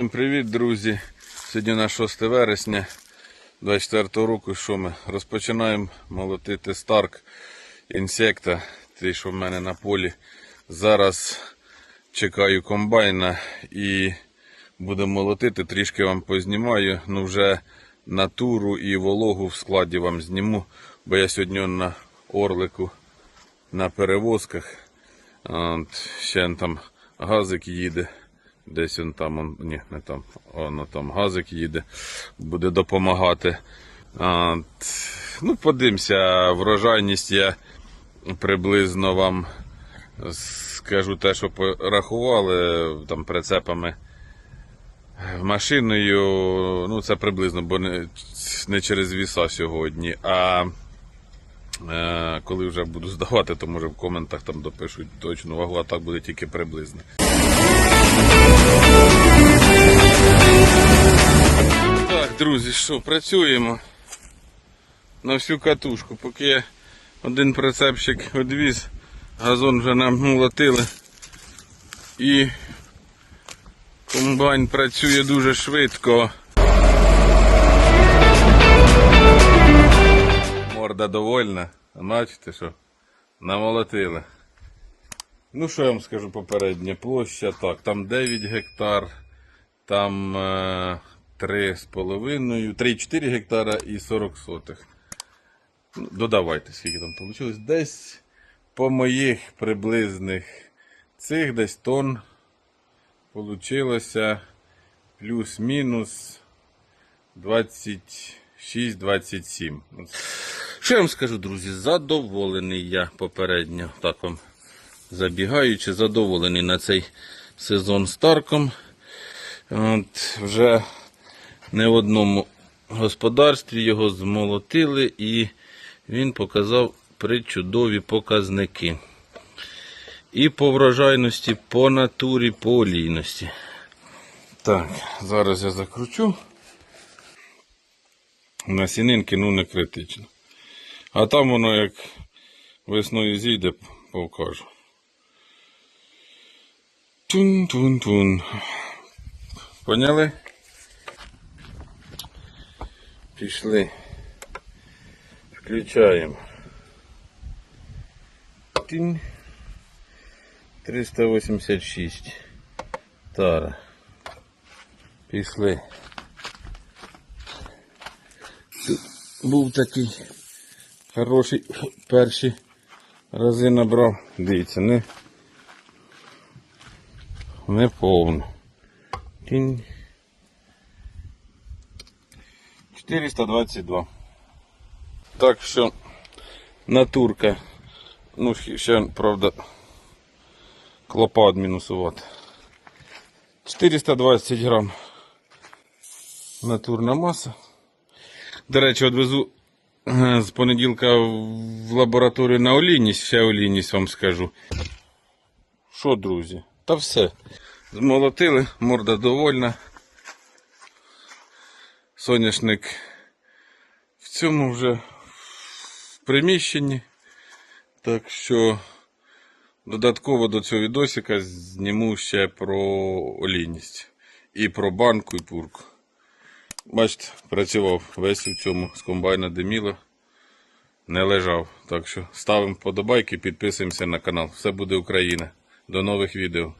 Всім Привіт, друзі! Сьогодні на 6 вересня 24 року. Що ми розпочинаємо молотити старк інсекта, той, що в мене на полі. Зараз чекаю комбайна і будемо молотити. Трішки вам познімаю. Ну вже натуру і вологу в складі вам зніму, бо я сьогодні на орлику на перевозках. От, ще там газик їде. Десь він там, он, ні, не там, воно там газик їде, буде допомагати. От, ну, подивимося, врожайність я приблизно вам скажу те, що порахували там прицепами машиною. Ну, це приблизно, бо не, не через віса сьогодні. А коли вже буду здавати, то може в коментах там допишуть точну вагу, а так буде тільки приблизно. Так, друзі, що, працюємо на всю катушку. Поки я один прицепчик відвіз, газон вже нам молотили. І комбайн працює дуже швидко. Морда довольна. А Бачите, що намолотили. Ну, що я вам скажу попереднє, площа так, там 9 гектар, там е, 3,5, 3,4 гектара і 40 сотих. Ну, Додавайте, скільки там вийшло. Десь по моїх приблизних цих десь тонн получилося плюс-мінус 26-27. Що я вам скажу, друзі? Задоволений я попередньо. Так вам забігаючи, задоволений на цей сезон старком. От, вже не в одному господарстві його змолотили і він показав причудові показники. І по врожайності, по натурі, по олійності. Так, зараз я закручу. На сінинки ну не критично. А там воно як весною зійде, покажу. Тун-тун-тун. Поняли? Пішли. Включаємо. Тинь. 386. Тара. Пішли. Тут був такий хороший перші рази набрав. Дивіться, не, не повно. Тінь. 422. Так що натурка. Ну, ще, правда, клопа мінусувати. 420 грам натурна маса. До речі, відвезу з понеділка в лабораторію на олійність, ще олійність вам скажу. Що, друзі? Та все. Змолотили, морда довольна. Соняшник в цьому вже в приміщенні. Так що додатково до цього відосика зніму ще про олійність. І про банку, і пурку. Бачите, працював весь у цьому з комбайна диміло. Не лежав. Так що ставимо вподобайки, підписуємося на канал. Все буде Україна. До нових відео.